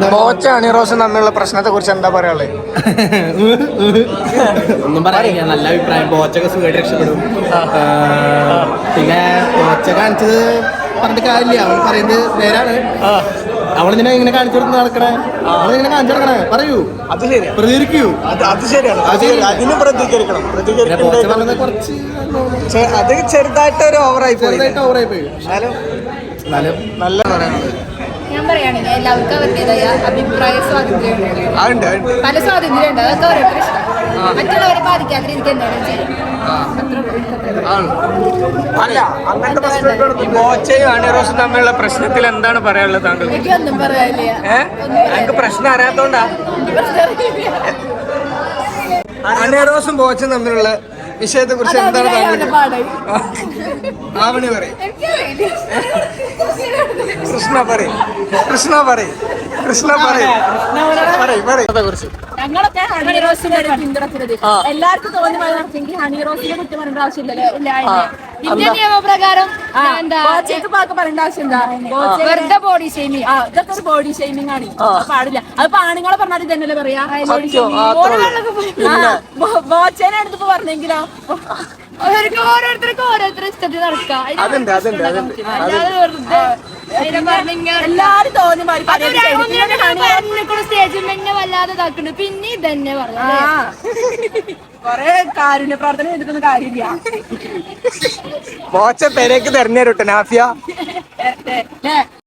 ബോച്ച അണിറോസും തമ്മിലുള്ള പ്രശ്നത്തെ കുറിച്ച് എന്താ പറയാനുള്ളത് ഒന്നും പറയാനില്ല. നല്ല അഭിപ്രായം. ബോച്ചൊക്കെ സുഖമായിട്ട് രക്ഷപ്പെടും. പിന്നെ ബോച്ച കാണിച്ചത് പറഞ്ഞിട്ട് കാര്യമില്ല. അവൾ പറയുന്നത് നേരാണ്. അവളിങ്ങനെ ഇങ്ങനെ കാണിച്ചു കൊടുത്ത് നടക്കണേ. അവളിങ്ങനെ കാണിച്ചു നടക്കണേ പറയൂ. അത് ശരി പ്രതികരിക്കൂ. അത് അത് ശരിയാണ്. അത് ശരിയാണ്. അതിന് പ്രതികരിക്കണം. പ്രതികരിക്കണം കുറച്ച് അത് ചെറുതായിട്ട് ഒരു ഓവറായി പോയി. ഓവറായി പോയി നല്ല പറയാനുള്ളത്. ഞാൻ പറയുകയാണെങ്കിൽ എല്ലാവർക്കും അവരുടേതായ അഭിപ്രായ സ്വാതന്ത്ര്യമുണ്ട്. പല സ്വാതന്ത്ര്യമുണ്ട്. അതൊക്കെ ഓരോരുത്തർ ഇഷ്ടം. മറ്റുള്ളവരെ എന്താണ് തമ്മിലുള്ള പ്രശ്നത്തിൽ എന്താണ് പറയാനുള്ളത് താങ്കൾ ഒന്നും പറയാനില്ല. ഏഹ് പ്രശ്നം അറിയാത്തോണ്ടാ? അണിറോസും ബോച്ചും തമ്മിലുള്ള വിഷയത്തെ കുറിച്ച് എന്താണ് താങ്കൾ ആവണി പറയും. കൃഷ്ണ പറയും. കൃഷ്ണ പറയും. കൃഷ്ണ പറയും. പറയും പറയും. കുറിച്ച് ഞങ്ങളൊക്കെ ഹണി റോസിനെ പിന്തുണക്കുന്നത് എല്ലാവർക്കും തോന്നി നടത്തിയെങ്കിൽ ഹണി റോസിനെ കുറ്റം പറയേണ്ട ആവശ്യമില്ലല്ലോ. ഇന്ത്യൻ നിയമപ്രകാരം പറയേണ്ട ആവശ്യം എന്താ വെറുതെ ബോഡി ഷെയ്മിങ് ആ ഇതൊക്കെ ഒരു ബോഡി ഷെയ്മിങ് ആണ്. പാടില്ല. അത് ആണുങ്ങളെ പറഞ്ഞാൽ ഇതന്നെയല്ലേ പറയാ? ബോച്ചേനെ അടുത്തിപ്പോ പറഞ്ഞെങ്കിലോ ഓരോരുത്തർക്കും ഓരോരുത്തരും ഇഷ്ടത്തിൽ നടക്കാം. വെറുതെ എല്ലാരും തോന്നി മാറി സ്റ്റേജിൽ തന്നെ വല്ലാതെ പിന്നെ ഇതന്നെ പറഞ്ഞു കൊറേ കാരുണ്യ ചെയ്തിട്ടൊന്നും കാര്യമില്ല. പേരേക്ക് തെരഞ്ഞെടുട്ടെ നാഫിയ.